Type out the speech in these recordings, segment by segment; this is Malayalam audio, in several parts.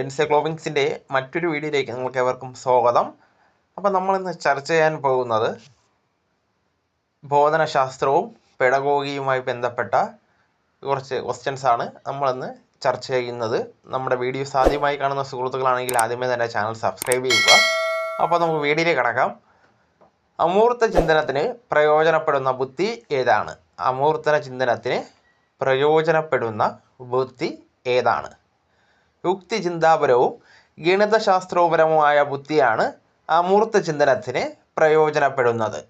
എൻസൈക്ലോപിക്സിന്റെ മറ്റൊരു വീഡിയോയിലേക്ക് നിങ്ങൾക്ക് ഏവർക്കും സ്വാഗതം. അപ്പോൾ നമ്മളിന്ന് ചർച്ച ചെയ്യാൻ പോകുന്നത് ബോധനശാസ്ത്രവും പെടഗോഗിയുമായി ബന്ധപ്പെട്ട കുറച്ച് ക്വസ്റ്റ്യൻസ് ആണ് നമ്മളിന്ന് ചർച്ച ചെയ്യുന്നത്. നമ്മുടെ വീഡിയോസ് ആദ്യമായി കാണുന്ന സുഹൃത്തുക്കളാണെങ്കിൽ ആദ്യമേ തന്നെ ചാനൽ സബ്സ്ക്രൈബ് ചെയ്യുക. അപ്പോൾ നമുക്ക് വീഡിയോയിലേക്ക് കടക്കാം. അമൂർത്ത ചിന്തനത്തിന് പ്രയോജനപ്പെടുന്ന ബുദ്ധി ഏതാണ്? അമൂർത്തന ചിന്തനത്തിന് പ്രയോജനപ്പെടുന്ന ബുദ്ധി ഏതാണ്? യുക്തി ഗണിതശാസ്ത്രപരവുമായ ഗണിതശാസ്ത്രോപരവുമായ ബുദ്ധിയാണ് അമൂർത്ത ചിന്തനത്തിന് പ്രയോജനപ്പെടുന്നത്.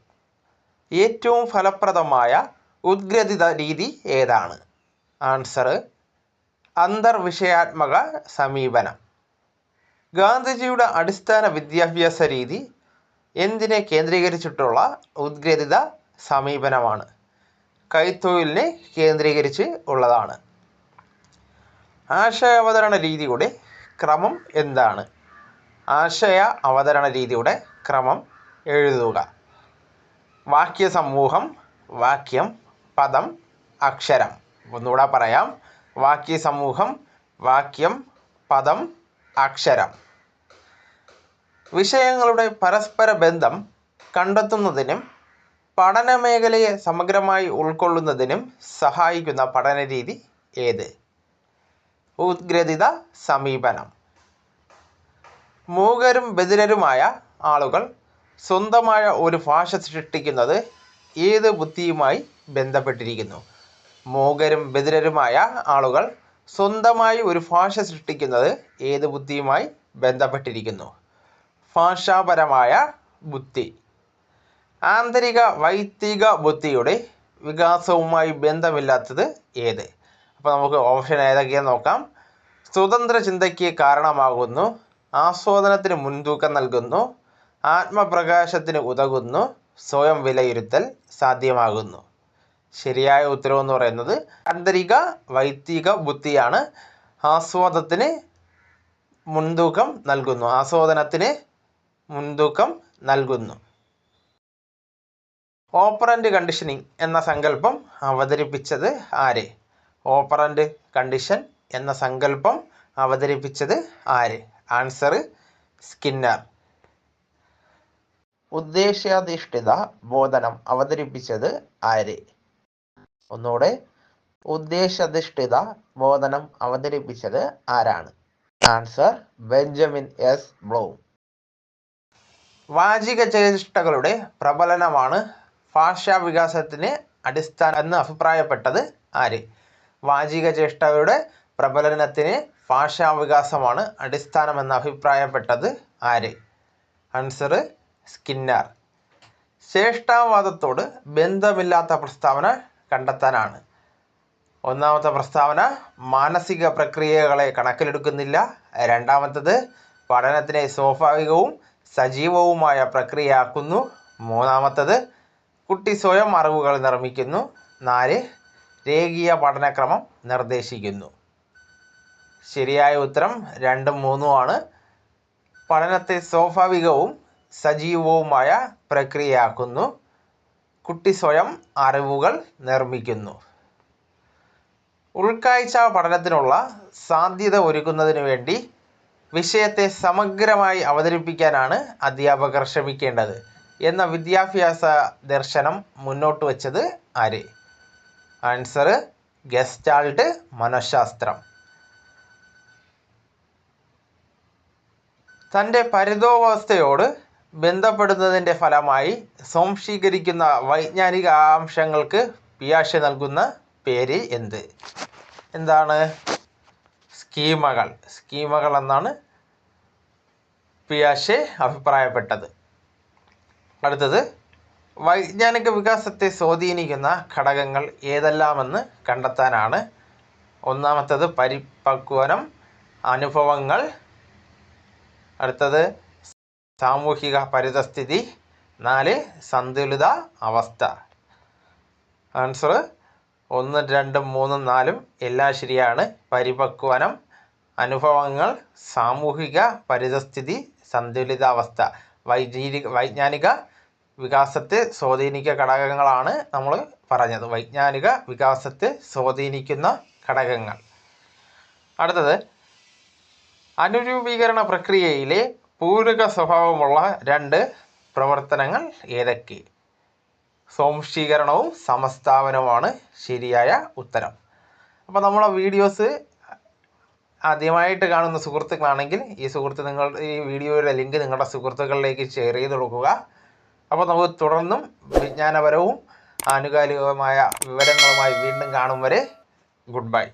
ഏറ്റവും ഫലപ്രദമായ ഉദ്ഗ്രഥിത രീതി ഏതാണ്? ആൻസർ അന്തർവിഷയാത്മക സമീപനം. ഗാന്ധിജിയുടെ അടിസ്ഥാന വിദ്യാഭ്യാസ രീതി എന്തിനെ കേന്ദ്രീകരിച്ചിട്ടുള്ള ഉദ്ഗ്രഥിത സമീപനമാണ്? കൈത്തൊഴിലിനെ കേന്ദ്രീകരിച്ച് ഉള്ളതാണ്. ആശയ അവതരണ രീതിയുടെ ക്രമം എന്താണ്? ആശയ അവതരണ രീതിയുടെ ക്രമം എഴുതുക. വാക്യസമൂഹം വാക്യം പദം അക്ഷരം. ഒന്നുകൂടെ പറയാം. വാക്യസമൂഹം വാക്യം പദം അക്ഷരം. വിഷയങ്ങളുടെ പരസ്പര ബന്ധം കണ്ടെത്തുന്നതിനും പഠന മേഖലയെ സമഗ്രമായി ഉൾക്കൊള്ളുന്നതിനും സഹായിക്കുന്ന പഠനരീതി ഏത്? ഉദ്ഗ്രഥിത സമീപനം. മൂകരും ബധിരരുമായ ആളുകൾ സ്വന്തമായ ഒരു ഭാഷ സൃഷ്ടിക്കുന്നത് ഏത് ബുദ്ധിയുമായി ബന്ധപ്പെട്ടിരിക്കുന്നു? മൂകരും ബധിരരുമായ ആളുകൾ സ്വന്തമായി ഒരു ഭാഷ സൃഷ്ടിക്കുന്നത് ഏത് ബുദ്ധിയുമായി ബന്ധപ്പെട്ടിരിക്കുന്നു? ഭാഷാപരമായ ബുദ്ധി. ആന്തരിക വൈത്തിക ബുദ്ധിയുടെ വികാസവുമായി ബന്ധമില്ലാത്തത് ഏത്? അപ്പോൾ നമുക്ക് ഓപ്ഷൻ ഏതൊക്കെയാന്ന് നോക്കാം. സ്വതന്ത്ര ചിന്തയ്ക്ക് കാരണമാകുന്നു. ആസ്വാദനത്തിന് മുൻതൂക്കം നൽകുന്നു. ആത്മപ്രകാശത്തിന് ഉതകുന്നു. സ്വയം വിലയിരുത്തൽ സാധ്യമാകുന്നു. ശരിയായ ഉത്തരവ് എന്ന് പറയുന്നത് ആന്തരിക വൈദിക ബുദ്ധിയാണ്. ആസ്വാദത്തിന് മുൻതൂക്കം നൽകുന്നു. ആസ്വാദനത്തിന് മുൻതൂക്കം നൽകുന്നു. ഓപ്പറന്റ് കണ്ടീഷനിങ് എന്ന സങ്കല്പം അവതരിപ്പിച്ചത് ആര്? ഓപ്പറന്റ് കണ്ടീഷൻ എന്ന സങ്കല്പം അവതരിപ്പിച്ചത് ആര്? Answer Skinner. ഉദ്ദേശ്യാധിഷ്ഠിത ബോധനം അവതരിപ്പിച്ചത് ആര്? ഒന്നുകൂടെ. ഉദ്ദേശാധിഷ്ഠിത ബോധനം അവതരിപ്പിച്ചത് ആരാണ്? Answer Benjamin S. ബ്ലൂം. വാചിക ചേഷ്ടകളുടെ പ്രബലനമാണ് ഭാഷാ വികാസത്തിന് അടിസ്ഥാനം എന്ന് അഭിപ്രായപ്പെട്ടത് ആര്? വാചിക ചേഷ്ടകളുടെ പ്രബലനത്തിന് ഭാഷാവികാസമാണ് അടിസ്ഥാനമെന്ന് അഭിപ്രായപ്പെട്ടത് ആര്? Answer Skinner. ശ്രേഷ്ഠാവാദത്തോട് ബന്ധമില്ലാത്ത പ്രസ്താവന കണ്ടെത്താനാണ്. ഒന്നാമത്തെ പ്രസ്താവന മാനസിക പ്രക്രിയകളെ കണക്കിലെടുക്കുന്നില്ല. രണ്ടാമത്തത് പഠനത്തിനെ സ്വാഭാവികവും സജീവവുമായ പ്രക്രിയയാക്കുന്നു. മൂന്നാമത്തത് കുട്ടി സ്വയം അറിവുകൾ നിർമ്മിക്കുന്നു. നാല് രേഖീയ പഠനക്രമം നിർദ്ദേശിക്കുന്നു. ശരിയായ ഉത്തരം രണ്ടും മൂന്നും ആണ്. പഠനത്തെ സ്വാഭാവികവും സജീവവുമായ പ്രക്രിയയാക്കുന്നു. കുട്ടി സ്വയം അറിവുകൾ നിർമ്മിക്കുന്നു. ഉൾക്കാഴ്ച പഠനത്തിനുള്ള സാധ്യത ഒരുക്കുന്നതിന് വേണ്ടി വിഷയത്തെ സമഗ്രമായി അവതരിപ്പിക്കാനാണ് അധ്യാപകർ ശ്രമിക്കേണ്ടത് എന്ന വിദ്യാഭ്യാസ ദർശനം മുന്നോട്ട് വച്ചത് ആര്? ആൻസർ ഗെസ്റ്റാൾട്ട് മനഃശാസ്ത്രം. തന്റെ പരിതോവസ്ഥയോട് ബന്ധപ്പെടുന്നതിന്റെ ഫലമായി സ്വാംശീകരിക്കുന്ന വൈജ്ഞാനിക ആംശങ്ങൾക്ക് പിയാഷെ നൽകുന്ന പേര് എന്ത്? എന്താണ്? സ്കീമകൾ. സ്കീമകൾ എന്നാണ് പിയാഷെ അഭിപ്രായപ്പെട്ടത്. അടുത്തത് വൈജ്ഞാനിക വികാസത്തെ സ്വാധീനിക്കുന്ന ഘടകങ്ങൾ ഏതെല്ലാമെന്ന് കണ്ടെത്താനാണ് ഒന്നാമത്തത് പരിപക്വനം അനുഭവങ്ങൾ അടുത്തത് സാമൂഹിക പരിതസ്ഥിതി നാല് സന്തുലിത അവസ്ഥ. ആൻസർ ഒന്ന് രണ്ടും മൂന്നും നാലും എല്ലാം ശരിയാണ്. പരിപക്വനം അനുഭവങ്ങൾ സാമൂഹിക പരിതസ്ഥിതി സന്തുലിതാവസ്ഥ. വൈജ്ഞാനിക വൈജ്ഞാനിക വികാസത്തെ സ്വാധീനിക്കുന്ന ഘടകങ്ങളാണ് നമ്മൾ പറഞ്ഞത്. വൈജ്ഞാനിക വികാസത്തെ സ്വാധീനിക്കുന്ന ഘടകങ്ങൾ. അടുത്തത് അനുരൂപീകരണ പ്രക്രിയയിലെ പൂരക സ്വഭാവമുള്ള രണ്ട് പ്രവർത്തനങ്ങൾ ഏതൊക്കെ? സ്വാംശീകരണവും സമസ്ഥാപനവുമാണ് ശരിയായ ഉത്തരം. അപ്പോൾ നമ്മളെ വീഡിയോസ് ആദ്യമായിട്ട് കാണുന്ന സുഹൃത്തുക്കളാണെങ്കിൽ ഈ സുഹൃത്ത് നിങ്ങൾ ഈ വീഡിയോയുടെ ലിങ്ക് നിങ്ങളുടെ സുഹൃത്തുക്കളിലേക്ക് ഷെയർ ചെയ്ത് കൊടുക്കുക. അപ്പോൾ നമുക്ക് തുടർന്നും വിജ്ഞാനപരവും ആനുകാലികമായ വിവരങ്ങളുമായി വീണ്ടും കാണും വരെ. Good bye